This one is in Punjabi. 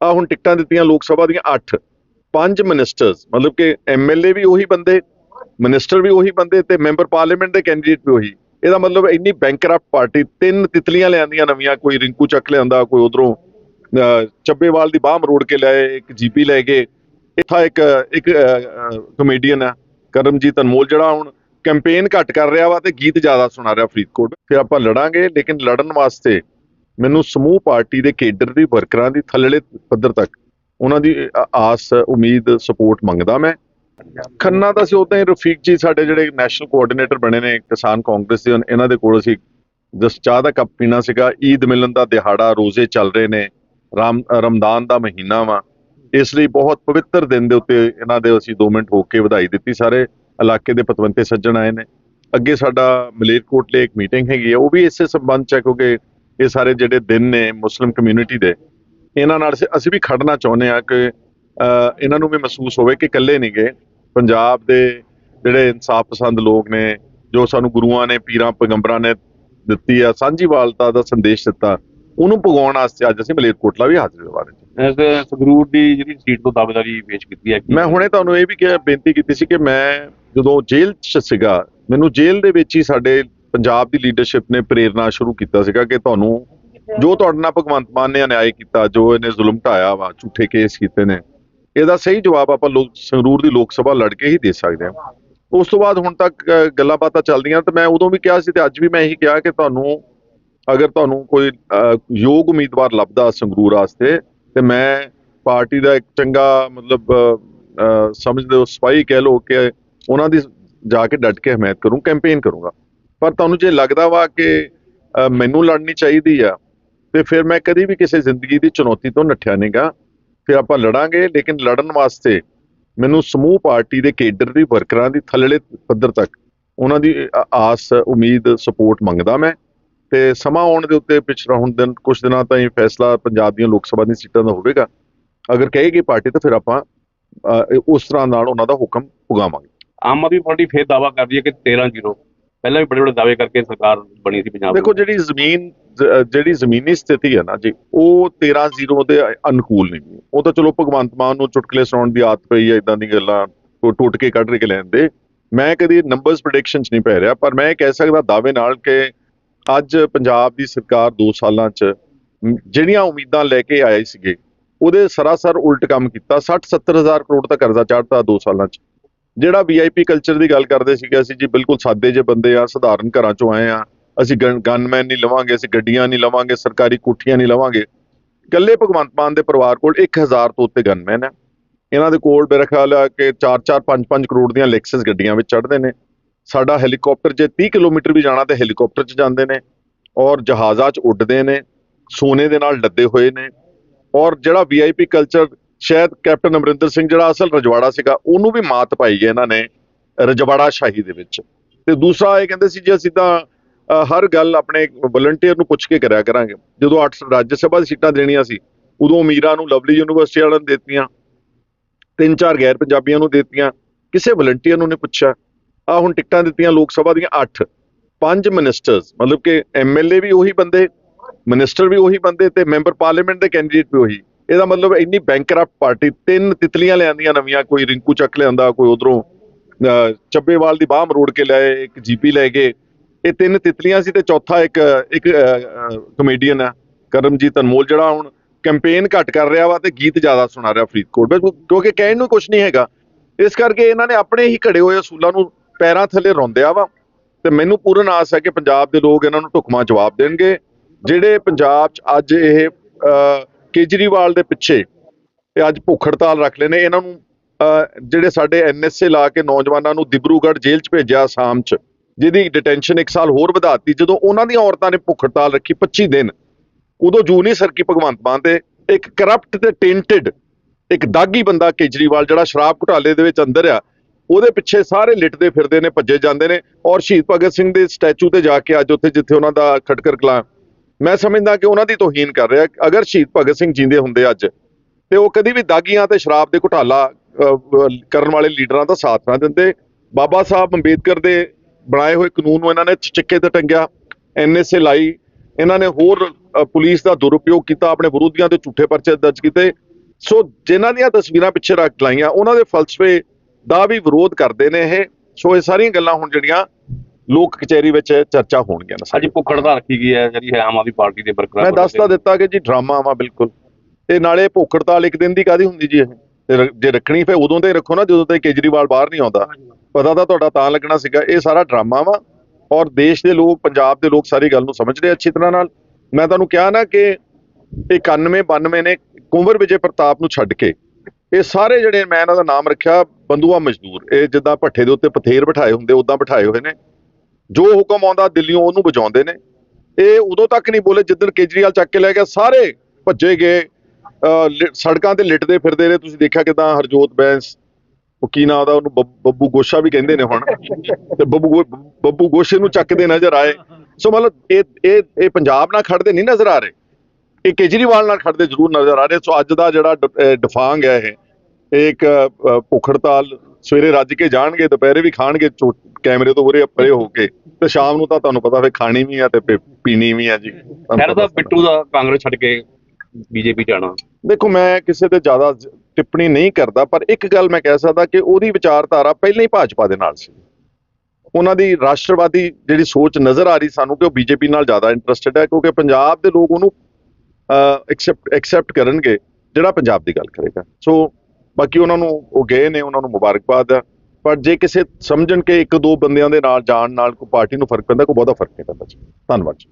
ਆ ਹੁਣ ਟਿਕਟਾਂ ਦਿੱਤੀਆਂ ਲੋਕ ਸਭਾ ਦੀਆਂ 8 ਪੰਜ ਮਿਨਿਸਟਰਸ ਮਤਲਬ ਕਿ ਐਮਐਲਏ ਵੀ ਉਹੀ ਬੰਦੇ ਮਿਨਿਸਟਰ ਵੀ ਉਹੀ ਬੰਦੇ ਤੇ ਮੈਂਬਰ ਪਾਰਲੀਮੈਂਟ ਦੇ ਕੈਂਡੀਡੇਟ ਵੀ ਉਹੀ। ਇਹਦਾ ਮਤਲਬ ਇੰਨੀ ਬੈਂਕਰਪਟ ਪਾਰਟੀ ਤਿੰਨ ਤਿਤਲੀਆਂ ਲਿਆਂਦੀਆਂ ਨਵੀਆਂ, ਕੋਈ ਰਿੰਕੂ ਚੱਕ ਲਿਆਂਦਾ, ਕੋਈ ਉਧਰੋਂ ਚੱਬੇਵਾਲ ਦੀ ਬਾਹ ਮਰੋੜ ਕੇ ਲਿਆਏ, ਇੱਕ ਜੀਪੀ ਲੈ ਕੇ, ਇੱਥਾ ਇੱਕ ਇੱਕ ਕਮੇਡੀਅਨ ਆ, ਕਰਮਜੀਤ ਅਨਮੋਲ, ਜਿਹੜਾ ਹੁਣ ਕੈਂਪੇਨ ਘੱਟ ਕਰ ਰਿਹਾ ਵਾ ਤੇ ਗੀਤ ਜ਼ਿਆਦਾ ਸੁਣਾ ਰਿਹਾ ਫਰੀਦਕੋਟ। ਫਿਰ ਆਪਾਂ ਲੜਾਂਗੇ, ਲੇਕਿਨ ਲੜਨ ਵਾਸਤੇ ਮੈਨੂੰ ਸਮੂਹ ਪਾਰਟੀ ਦੇ ਕੇਡਰ ਦੀ ਵਰਕਰਾਂ ਦੀ ਥੱਲੜੇ ਪੱਧਰ ਤੱਕ ਉਹਨਾਂ ਦੀ ਆਸ, ਉਮੀਦ, ਸਪੋਰਟ ਮੰਗਦਾ ਮੈਂ। ਖੰਨਾ ਦਾ ਸੀ ਉਦਾਂ ਹੀ ਰਫੀਕ ਜੀ ਸਾਡੇ ਜਿਹੜੇ ਨੈਸ਼ਨਲ ਕੋਆਰਡੀਨੇਟਰ ਬਣੇ ਨੇ ਕਿਸਾਨ ਕਾਂਗਰਸ ਦੇ, ਇਹਨਾਂ ਦੇ ਕੋਲ ਅਸੀਂ ਜਸ ਚਾਹ ਦਾ ਕੱਪ ਪੀਣਾ ਸੀਗਾ। ਈਦ ਮਿਲਨ ਦਾ ਦਿਹਾੜਾ ਰੋਜ਼ੇ ਚੱਲ ਰਹੇ ਨੇ। ਰਾਮ, ਰਮਦਾਨ ਦਾ ਮਹੀਨਾ ਵਾ। ਇਸ ਲਈ ਬਹੁਤ ਪਵਿੱਤਰ ਦਿਨ ਦੇ ਉੱਤੇ ਇਹਨਾਂ ਦੇ ਅਸੀਂ 2 ਮਿੰਟ ਹੋ ਕੇ ਵਧਾਈ ਦਿੱਤੀ। ਸਾਰੇ ਇਲਾਕੇ ਦੇ ਪਤਵੰਤੇ ਸੱਜਣ ਆਏ ਨੇ। ਅੱਗੇ ਸਾਡਾ ਮਲੇਰਕੋਟਲੇ ਇੱਕ ਮੀਟਿੰਗ ਹੈਗੀ ਹੈ ਉਹ ਵੀ ਇਸੇ ਸੰਬੰਧ ਚ ਹੈ ਕਿਉਂਕਿ ਇਹ ਸਾਰੇ ਜਿਹੜੇ ਦਿਨ ਨੇ ਮੁਸਲਿਮ ਕਮਿਊਨਿਟੀ ਦੇ ਇਹਨਾਂ ਨਾਲ ਅਸੀਂ- ਵੀ ਖੜਨਾ ਚਾਹੁੰਦੇ ਆ ਕਿ ਇਹਨਾਂ ਨੂੰ ਵੀ ਮਹਿਸੂਸ ਹੋਵੇ ਕਿ ਇਕੱਲੇ ਨਹੀਂ ਗਏ। ਪੰਜਾਬ ਦੇ ਜਿਹੜੇ ਇਨਸਾਫ ਪਸੰਦ ਲੋਕ ਨੇ ਜੋ ਸਾਨੂੰ ਗੁਰੂਆਂ ਨੇ ਪੀਰਾਂ ਪੈਗੰਬਰਾਂ ਨੇ ਦਿੱਤੀ ਆ ਸਾਂਝੀਵਾਲਤਾ ਦਾ ਸੰਦੇਸ਼ ਦਿੱਤਾ ਉਹਨੂੰ ਪਗਾਉਣ ਵਾਸਤੇ ਅੱਜ ਅਸੀਂ ਮਲੇਰਕੋਟਲਾ ਵੀ ਹਾਜ਼ਰ ਬਾਰੇ ਇਸ ਸੰਗਰੂਰ ਦੀ ਜਿਹੜੀ ਸੀਟ ਤੋਂ ਦਾਅਵੇਦਾਰੀ ਪੇਸ਼ ਕੀਤੀ ਹੈ ਮੈਂ ਹੁਣੇ ਤੁਹਾਨੂੰ ਇਹ ਵੀ ਕਿਹਾ ਬੇਨਤੀ ਕੀਤੀ ਸੀ ਕਿ ਮੈਂ ਜਦੋਂ ਜੇਲ੍ਹ 'ਚ ਸੀਗਾ ਮੈਨੂੰ ਜੇਲ੍ਹ ਦੇ ਵਿੱਚ ਹੀ ਸਾਡੇ ਪੰਜਾਬ ਦੀ ਲੀਡਰਸ਼ਿਪ ਨੇ ਪ੍ਰੇਰਣਾ ਸ਼ੁਰੂ ਕੀਤਾ ਸੀਗਾ ਕਿ ਤੁਹਾਨੂੰ ਜੋ ਤੁਹਾਡੇ ਨਾਲ ਭਗਵੰਤ ਮਾਨ ਨੇ ਅਨਿਆਏ ਕੀਤਾ, ਜੋ ਇਹਨੇ ਜ਼ੁਲਮ ਢਾਇਆ ਵਾ, ਝੂਠੇ ਕੇਸ ਕੀਤੇ ਨੇ, ਇਹਦਾ ਸਹੀ ਜਵਾਬ ਆਪਾਂ ਲੋਕ, ਸੰਗਰੂਰ ਦੀ ਲੋਕ ਸਭਾ ਲੜ ਕੇ ਹੀ ਦੇ ਸਕਦੇ ਹਾਂ। ਉਸ ਤੋਂ ਬਾਅਦ ਹੁਣ ਤੱਕ ਗੱਲਾਂ ਬਾਤਾਂ ਚੱਲਦੀਆਂ ਤੇ ਮੈਂ ਉਦੋਂ ਵੀ ਕਿਹਾ ਸੀ ਤੇ ਅੱਜ ਵੀ ਮੈਂ ਇਹੀ ਕਿਹਾ ਕਿ ਤੁਹਾਨੂੰ, ਅਗਰ ਤੁਹਾਨੂੰ ਕੋਈ ਯੋਗ ਉਮੀਦਵਾਰ ਲੱਭਦਾ ਸੰਗਰੂਰ ਵਾਸਤੇ, ਤੇ ਮੈਂ ਪਾਰਟੀ ਦਾ ਇੱਕ ਚੰਗਾ ਮਤਲਬ ਸਮਝਦੇ ਹੋ ਸਪਾਈ ਕਹਿ ਲੋ ਕਿ ਉਹਨਾਂ ਦੀ ਜਾ ਕੇ ਡਟ ਕੇ ਹਮਾਇਤ ਕਰੂੰ, ਕੈਂਪੇਨ ਕਰੂੰਗਾ। ਪਰ ਤੁਹਾਨੂੰ ਜੇ ਲੱਗਦਾ ਵਾ ਕਿ ਮੈਨੂੰ ਲੜਨੀ ਚਾਹੀਦੀ ਆ, ਤੇ ਫਿਰ ਮੈਂ ਕਦੀ ਵੀ ਕਿਸੇ ਜ਼ਿੰਦਗੀ ਦੀ ਚੁਣੌਤੀ ਤੋਂ ਨੱਠਿਆ ਨਹੀਂਗਾ ਫਿਰ ਆਪਾਂ ਲੜਾਂਗੇ, ਲੇਕਿਨ ਲੜਨ ਵਾਸਤੇ ਮੈਨੂੰ ਸਮੂਹ ਪਾਰਟੀ ਦੇ ਕੇਡਰ ਦੀ, ਵਰਕਰਾਂ ਦੀ ਥੱਲੜੇ ਪੱਧਰ ਤੱਕ ਉਹਨਾਂ ਦੀ ਆਸ, ਉਮੀਦ, ਸਪੋਰਟ ਮੰਗਦਾ ਮੈਂ। ਤੇ ਸਮਾਂ ਆਉਣ ਦੇ ਉੱਤੇ ਪਿਛਲਾ ਹੁਣ ਦਿਨ ਕੁਝ ਦਿਨਾਂ ਤਾਈਂ ਫੈਸਲਾ ਪੰਜਾਬ ਦੀਆਂ ਲੋਕ ਸਭਾ ਦੀਆਂ ਸੀਟਾਂ ਦਾ ਹੋਵੇਗਾ। ਅਗਰ ਕਹੇਗੀ ਪਾਰਟੀ, ਤਾਂ ਫਿਰ ਆਪਾਂ ਉਸ ਤਰ੍ਹਾਂ ਨਾਲ ਉਹਨਾਂ ਦਾ ਹੁਕਮ ਪੁਗਾਵਾਂਗੇ ਆਮ ਆਦਮੀ ਪਾਰਟੀ ਫੇਰ ਦਾਵਾ ਕਰਦੀ ਹੈ ਕਿ 13-0 ਪਹਿਲਾਂ ਵੀ ਬੜੇ ਬੜੇ ਦਾਅਵੇ ਕਰਕੇ ਸਰਕਾਰ ਬਣੀ ਸੀ ਪੰਜਾਬ ਦੇਖੋ ਜਿਹੜੀ ਜ਼ਮੀਨ ਜਿਹੜੀ ਜ਼ਮੀਨੀ ਸਥਿਤੀ ਹੈ ਨਾ ਜੀ ਉਹ 13-0 ਦੇ ਅਨੁਕੂਲ ਨਹੀਂ ਉਹ ਤਾਂ ਚਲੋ ਭਗਵੰਤ ਮਾਨ ਨੂੰ ਚੁਟਕਲੇ ਸੁਣਾਉਣ ਦੀ ਆਦਤ ਪਈ ਹੈ ਇਦਾਂ ਦੀ ਗੱਲਾਂ ਉਹ ਟੁੱਟ ਕੇ ਕੱਢ ਕੇ ਲੈਂਦੇ ਮੈਂ ਕਦੀ ਨੰਬਰਸ ਪ੍ਰੈਡਿਕਸ਼ਨਸ ਨਹੀਂ ਪੈ ਰਿਹਾ ਪਰ ਮੈਂ ਇਹ ਕਹਿ ਸਕਦਾ ਦਾਅਵੇ ਨਾਲ ਕਿ ਅੱਜ ਪੰਜਾਬ ਦੀ ਸਰਕਾਰ 2 ਸਾਲਾਂ 'ਚ ਜਿਹੜੀਆਂ ਉਮੀਦਾਂ ਲੈ ਕੇ ਆਏ ਸੀਗੇ ਉਹਦੇ ਸਰਾਸਰ ਉਲਟ ਕੰਮ ਕੀਤਾ। 60-70 ਹਜ਼ਾਰ ਕਰੋੜ ਦਾ ਕਰਜ਼ਾ ਚੜ੍ਹਤਾ 2 ਸਾਲਾਂ 'ਚ। ਜਿਹੜਾ ਵੀਆਈਪੀ ਕਲਚਰ ਦੀ ਗੱਲ ਕਰਦੇ ਸੀਗੇ ਅਸੀਂ ਜੀ, ਬਿਲਕੁਲ ਸਾਦੇ ਜਿਹੇ ਬੰਦੇ ਆ, ਸਧਾਰਨ ਘਰਾਂ 'ਚੋਂ ਆਏ ਆ। ਅਸੀਂ ਗਨਮੈਨ ਨਹੀਂ ਲਵਾਂਗੇ, ਅਸੀਂ ਗੱਡੀਆਂ ਨਹੀਂ ਲਵਾਂਗੇ, ਸਰਕਾਰੀ ਕੋਠੀਆਂ ਨਹੀਂ ਲਵਾਂਗੇ। ਇਕੱਲੇ ਭਗਵੰਤ ਮਾਨ ਦੇ ਪਰਿਵਾਰ ਕੋਲ 1000 ਤੋਂ ਉੱਤੇ ਗਨਮੈਨ ਆ। ਇਹਨਾਂ ਦੇ ਕੋਲ ਮੇਰਾ ਖਿਆਲ ਆ ਕਿ 4-4 5-5 ਕਰੋੜ ਦੀਆਂ ਲੈਕਸਸ ਗੱਡੀਆਂ ਵਿੱਚ ਚੜ੍ਹਦੇ ਨੇ। ਸਾਡਾ ਹੈਲੀਕਾਪਟਰ ਜੇ 30 ਕਿਲੋਮੀਟਰ ਵੀ ਜਾਣਾ ਤੇ ਹੈਲੀਕਾਪਟਰ 'ਚ ਜਾਂਦੇ ਨੇ ਔਰ ਜਹਾਜ਼ਾਂ 'ਚ ਉੱਡਦੇ ਨੇ, ਸੋਨੇ ਦੇ ਨਾਲ ਲੱਦੇ ਹੋਏ ਨੇ। ਔਰ ਜਿਹੜਾ ਵੀਆਈਪੀ ਕਲਚਰ ਸ਼ਾਇਦ ਕੈਪਟਨ ਅਮਰਿੰਦਰ ਸਿੰਘ ਜਿਹੜਾ ਅਸਲ ਰਜਵਾੜਾ ਸੀਗਾ, ਉਹਨੂੰ ਵੀ ਮਾਤ ਪਾਈ ਹੈ ਇਹਨਾਂ ਨੇ ਰਜਵਾੜਾ ਸ਼ਾਹੀ ਦੇ ਵਿੱਚ। ਤੇ ਦੂਸਰਾ ਇਹ ਕਹਿੰਦੇ ਸੀ ਜੇ ਅਸੀਂ ਤਾਂ ਹਰ ਗੱਲ ਆਪਣੇ ਵਲੰਟੀਅਰ ਨੂੰ ਪੁੱਛ ਕੇ ਕਰਿਆ ਕਰਾਂਗੇ। ਜਦੋਂ 8 ਰਾਜ ਸਭਾ ਦੀ ਸੀਟਾਂ ਦੇਣੀਆਂ ਸੀ, ਉਦੋਂ ਅਮੀਰਾਂ ਨੂੰ ਲਵਲੀ ਯੂਨੀਵਰਸਿਟੀ ਵਾਲਿਆਂ ਨੂੰ ਦਿੱਤੀਆਂ, ਤਿੰਨ ਚਾਰ ਗੈਰ ਪੰਜਾਬੀਆਂ ਨੂੰ ਦਿੱਤੀਆਂ, ਕਿਸੇ ਵਲੰਟੀਅਰ ਨੂੰ ਨਹੀਂ ਪੁੱਛਿਆ। ਆ ਹੁਣ ਟਿਕਟਾਂ ਦਿੱਤੀਆਂ ਲੋਕ ਸਭਾ ਦੀਆਂ 8 ਪੰਜ ਮਿਨਿਸਟਰਸ ਮਤਲਬ ਕਿ ਐਮਐਲਏ ਵੀ ਉਹੀ ਬੰਦੇ ਮਿਨਿਸਟਰ ਵੀ ਉਹੀ ਬੰਦੇ ਤੇ ਮੈਂਬਰ ਪਾਰਲੀਮੈਂਟ ਦੇ ਕੈਂਡੀਡੇਟ ਵੀ ਉਹੀ। ਇਹਦਾ ਮਤਲਬ ਇੰਨੀ ਬੈਂਕਰਪਟ ਪਾਰਟੀ ਤਿੰਨ ਤਿਤਲੀਆਂ ਲਿਆਂਦੀਆਂ ਨਵੀਆਂ, ਕੋਈ ਰਿੰਕੂ ਚੱਕ ਲਿਆਂਦਾ, ਕੋਈ ਉਧਰੋਂ ਚੱਬੇਵਾਲ ਦੀ ਬਾਹ ਮਰੋੜ ਕੇ ਲਿਆਏ ਇੱਕ ਜੀਪੀ ਲੈ ਕੇ ਇਹ ਤਿੰਨ ਤਿਤਲੀਆਂ ਸੀ ਤੇ ਚੌਥਾ ਇੱਕ ਇੱਕ ਕਮੇਡੀਅਨ ਆ, ਕਰਮਜੀਤ ਅਨਮੋਲ, ਜਿਹੜਾ ਹੁਣ ਕੈਂਪੇਨ ਘੱਟ ਕਰ ਰਿਹਾ ਵਾ ਤੇ ਗੀਤ ਜ਼ਿਆਦਾ ਸੁਣਾ ਰਿਹਾ ਫਰੀਦਕੋਟ। ਵਿੱਚ ਕਿਉਂਕਿ ਕਹਿਣ ਨੂੰ ਕੁਝ ਨਹੀਂ ਹੈਗਾ। ਇਸ ਕਰਕੇ ਇਹਨਾਂ ਨੇ ਆਪਣੇ ਹੀ ਘੜੇ ਹੋਏ ਅਸੂਲਾਂ ਨੂੰ ਪੈਰਾਂ ਥੱਲੇ ਰੋਂਦਿਆ ਵਾ ਤੇ ਮੈਨੂੰ ਪੂਰਨ ਆਸ ਹੈ ਕਿ ਪੰਜਾਬ ਦੇ ਲੋਕ ਇਹਨਾਂ ਨੂੰ ਢੁਕਵਾਂ ਜਵਾਬ ਦੇਣਗੇ। ਜਿਹੜੇ ਪੰਜਾਬ 'ਚ ਅੱਜ ਇਹ ਕੇਜਰੀਵਾਲ ਦੇ ਪਿੱਛੇ ਤੇ ਅੱਜ ਭੁੱਖ ਹੜਤਾਲ ਰੱਖ ਲੈਨੇ ਇਹਨਾਂ ਨੂੰ ਅਹ, ਜਿਹੜੇ ਸਾਡੇ ਐਨਐਸਏ ਲਾ ਕੇ ਨੌਜਵਾਨਾਂ ਨੂੰ ਦਿਬਰੂਗੜ੍ਹ ਜੇਲ੍ਹ 'ਚ ਭੇਜਿਆ ਆਸਾਮ 'ਚ ਜਿਹਦੀ ਡਿਟੈਂਸ਼ਨ ਇੱਕ ਸਾਲ ਹੋਰ ਵਧਾਤੀ ਜਦੋਂ ਉਹਨਾਂ ਦੀਆਂ ਔਰਤਾਂ ਨੇ ਭੁੱਖ ਹੜਤਾਲ ਰੱਖੀ 25 ਦਿਨ ਉਦੋਂ ਜੂ ਨਹੀਂ ਸਰਕੀ ਭਗਵੰਤ ਮਾਨ ਤੇ ਇੱਕ ਕਰਪਟ ਤੇ ਟੈਂਟਡ ਇੱਕ ਦਾਗੀ ਬੰਦਾ ਕੇਜਰੀਵਾਲ ਜਿਹੜਾ ਸ਼ਰਾਬ ਘੁਟਾਲੇ ਦੇ ਵਿੱਚ ਅੰਦਰ ਆ ਉਹਦੇ ਪਿੱਛੇ ਸਾਰੇ ਲਿਟਦੇ ਫਿਰਦੇ ਨੇ ਭੱਜੇ ਜਾਂਦੇ ਨੇ। ਔਰ ਸ਼ਹੀਦ ਭਗਤ ਸਿੰਘ ਦੇ ਸਟੈਚੂ ਤੇ ਜਾ ਕੇ ਅੱਜ ਉੱਥੇ ਜਿੱਥੇ ਉਹਨਾਂ ਦਾ ਖਟਕਰ ਕਲਾਂ ਮੈਂ ਸਮਝਦਾ ਕਿ ਉਹਨਾਂ ਦੀ ਤੋਹੀਨ ਕਰ ਰਿਹਾ। ਅਗਰ ਸ਼ਹੀਦ ਭਗਤ ਸਿੰਘ ਜਿੰਦੇ ਹੁੰਦੇ ਅੱਜ, ਤੇ ਉਹ ਕਦੀ ਵੀ ਦਾਗੀਆਂ ਤੇ ਸ਼ਰਾਬ ਦੇ ਘੁਟਾਲਾ ਕਰਨ ਵਾਲੇ ਲੀਡਰਾਂ ਦਾ ਸਾਥ ਨਾ ਦਿੰਦੇ। ਬਾਬਾ ਸਾਹਿਬ ਅੰਬੇਦਕਰ ਦੇ ਬਣਾਏ ਹੋਏ ਕਾਨੂੰਨ ਨੂੰ ਇਹਨਾਂ ਨੇ ਚਿੱਕੇ ਤੇ ਟੰਗਿਆ ਐਨਐਸਏ ਲਾਈ। ਇਹਨਾਂ ਨੇ ਹੋਰ ਪੁਲਿਸ ਦਾ ਦੁਰਉਪਯੋਗ ਕੀਤਾ, ਆਪਣੇ ਵਿਰੋਧੀਆਂ ਦੇ ਝੂਠੇ ਪਰਚੇ ਦਰਜ ਕੀਤੇ। ਸੋ ਜਿਨ੍ਹਾਂ ਦੀਆਂ ਤਸਵੀਰਾਂ ਪਿੱਛੇ ਰੱਖ ਲਾਈਆਂ, ਉਹਨਾਂ ਦੇ ਫਲਸਫੇ ਦਾ ਵੀ ਵਿਰੋਧ ਕਰਦੇ ਨੇ ਇਹ। ਸੋ ਇਹ ਸਾਰੀਆਂ ਗੱਲਾਂ ਹੁਣ ਜਿਹੜੀਆਂ ਲੋਕ ਕਚਹਿਰੀ ਵਿੱਚ ਚਰਚਾ ਹੋਣਗੀਆਂ ਨੇ ਅੱਜ ਭੁੱਖ ਹੜਤਾਲ ਰੱਖੀ ਗਈ ਹੈ ਜਿਹੜੀ ਹੈ ਆਮ ਆਦਮੀ ਪਾਰਟੀ ਦੇ ਬਰਕਰਾਰ ਮੈਂ ਦੱਸਤਾ ਦਿੱਤਾ ਕਿ ਜੀ ਡਰਾਮਾ ਵਾ ਬਿਲਕੁਲ। ਤੇ ਨਾਲੇ ਭੁੱਖ ਹੜਤਾਲ ਇੱਕ ਦਿਨ ਦੀ ਕਾਦੀ ਹੁੰਦੀ ਜੀ ਇਹ? ਜੇ ਰੱਖਣੀ ਫੇ ਉਦੋਂ ਤੇ ਰੱਖੋ ਨਾ ਜਦੋਂ ਤੇ ਕੇਜਰੀਵਾਲ ਬਾਹਰ ਨਹੀਂ ਆਉਂਦਾ। ਪਤਾ ਤਾਂ ਤੁਹਾਡਾ ਤਾਂ ਲੱਗਣਾ ਸੀਗਾ ਇਹ ਸਾਰਾ ਡਰਾਮਾ ਵਾ। ਔਰ ਦੇਸ਼ ਦੇ ਲੋਕ ਪੰਜਾਬ ਦੇ ਲੋਕ ਸਾਰੀ ਗੱਲ ਨੂੰ ਸਮਝ ਰਹੇ ਅੱਛੀ ਤਰ੍ਹਾਂ ਨਾਲ। ਮੈਂ ਤੁਹਾਨੂੰ ਕਿਹਾ ਨਾ ਕਿ 91 92 ਨੇ ਕੁੰਵਰ ਵਿਜੇ ਪ੍ਰਤਾਪ ਨੂੰ ਛੱਡ ਕੇ ਇਹ ਸਾਰੇ ਜਿਹੜੇ ਮੈਂ ਇਹਨਾਂ ਦਾ ਨਾਮ ਰੱਖਿਆ ਬੰਦੂਆ ਮਜ਼ਦੂਰ ਇਹ ਜਿੱਦਾਂ ਭੱਠੇ ਦੇ ਉੱਤੇ ਪਥੇਰ ਬਿਠਾਏ ਹੁੰਦੇ ਉਦਾਂ ਬਿਠਾਏ ਹੋਏ ਨੇ। ਜੋ ਹੁਕਮ ਆਉਂਦਾ ਦਿੱਲੀੋਂ ਉਹਨੂੰ ਵਜਾਉਂਦੇ ਨੇ। ਇਹ ਉਦੋਂ ਤੱਕ ਨਹੀਂ ਬੋਲੇ ਜਿੱਦਣ ਕੇਜਰੀਵਾਲ ਚੱਕ ਕੇ ਲੈ ਗਿਆ, ਸਾਰੇ ਭੱਜੇ ਗਏ। ਅਹ ਸੜਕਾਂ ਤੇ ਲਿਟਦੇ ਫਿਰਦੇ ਰਹੇ। ਤੁਸੀਂ ਦੇਖਿਆ ਕਿਦਾਂ ਹਰਜੋਤ ਬੈਂਸ, ਉਹ ਕੀ ਨਾਂ ਉਹਦਾ ਉਹਨੂੰ ਬੱਬ- ਬੱਬੂ ਗੋਸ਼ਾ ਵੀ ਕਹਿੰਦੇ ਨੇ ਹੁਣ। ਤੇ ਬੱਬੂ ਗੋ- ਬੱਬੂ ਗੋਸ਼ੇ ਨੂੰ ਚੱਕਦੇ ਨਜ਼ਰ ਆਏ। ਸੋ ਮਤਲਬ ਇਹ ਇਹ ਇਹ ਪੰਜਾਬ ਨਾਲ ਖੜਦੇ ਨਹੀਂ ਨਜ਼ਰ ਆ ਰਹੇ। ਇਹ ਕੇਜਰੀਵਾਲ ਨਾਲ ਖੜਦੇ ਜ਼ਰੂਰ ਨਜ਼ਰ ਆ ਰਹੇ। ਸੋ ਅੱਜ ਦਾ ਜਿਹੜਾ ਡਿਫਾਂਗ ਹੈ ਇਹ। ਇੱਕ ਭੁੱਖ ਹੜਤਾਲ ਸਵੇਰੇ ਰੱਜ ਕੇ ਜਾਣਗੇ ਦੁਪਹਿਰੇ ਵੀ ਖਾਣਗੇ ਕੈਮਰੇ ਤੋਂ ਉਰੇ ਪਰੇ ਹੋ ਕੇ। ਤੇ ਸ਼ਾਮ ਨੂੰ ਤਾਂ ਤੁਹਾਨੂੰ ਪਤਾ ਫੇ ਖਾਣੀ ਵੀ ਆ ਤੇ ਪੀਣੀ ਵੀ ਆ ਜੀ। ਪਤਾ ਦਾ ਬਿੱਟੂ ਦਾ ਕਾਂਗਰਸ ਛੱਡ ਕੇ ਬੀਜੇਪੀ ਜਾਣਾ। ਦੇਖੋ ਮੈਂ ਕਿਸੇ ਤੇ ਜ਼ਿਆਦਾ ਟਿੱਪਣੀ ਨਹੀਂ ਕਰਦਾ ਪਰ ਇੱਕ ਗੱਲ ਮੈਂ ਕਹਿ ਸਕਦਾ ਕਿ ਉਹਦੀ ਵਿਚਾਰਧਾਰਾ ਪਹਿਲਾਂ ਹੀ ਭਾਜਪਾ ਦੇ ਨਾਲ ਸੀ। ਉਹਨਾਂ ਦੀ ਰਾਸ਼ਟਰਵਾਦੀ ਜਿਹੜੀ ਸੋਚ ਨਜ਼ਰ ਆ ਰਹੀ ਸਾਨੂੰ ਕਿ ਉਹ ਬੀਜੇਪੀ ਨਾਲ ਜ਼ਿਆਦਾ ਇੰਟਰਸਟਿਡ ਹੈ ਕਿਉਂਕਿ ਪੰਜਾਬ ਦੇ ਲੋਕ ਉਹਨੂੰ ਐਕਸੈਪਟ ਐਕਸੈਪਟ ਕਰਨਗੇ ਜਿਹੜਾ ਪੰਜਾਬ ਦੀ ਗੱਲ ਕਰੇਗਾ। ਸੋ ਬਾਕੀ ਉਹਨਾਂ ਨੂੰ ਉਹ ਗਏ ਨੇ, ਉਹਨਾਂ ਨੂੰ ਮੁਬਾਰਕਬਾਦ ਹੈ ਪਰ ਜੇ ਕਿਸੇ ਸਮਝਣ ਕੇ ਇੱਕ ਦੋ ਬੰਦਿਆਂ ਦੇ ਨਾਲ ਜਾਣ ਨਾਲ ਕੋਈ ਪਾਰਟੀ ਨੂੰ ਫ਼ਰਕ ਪੈਂਦਾ, ਕੋਈ ਬਹੁਤਾ ਫ਼ਰਕ ਨਹੀਂ ਪੈਂਦਾ ਜੀ। ਧੰਨਵਾਦ ਜੀ।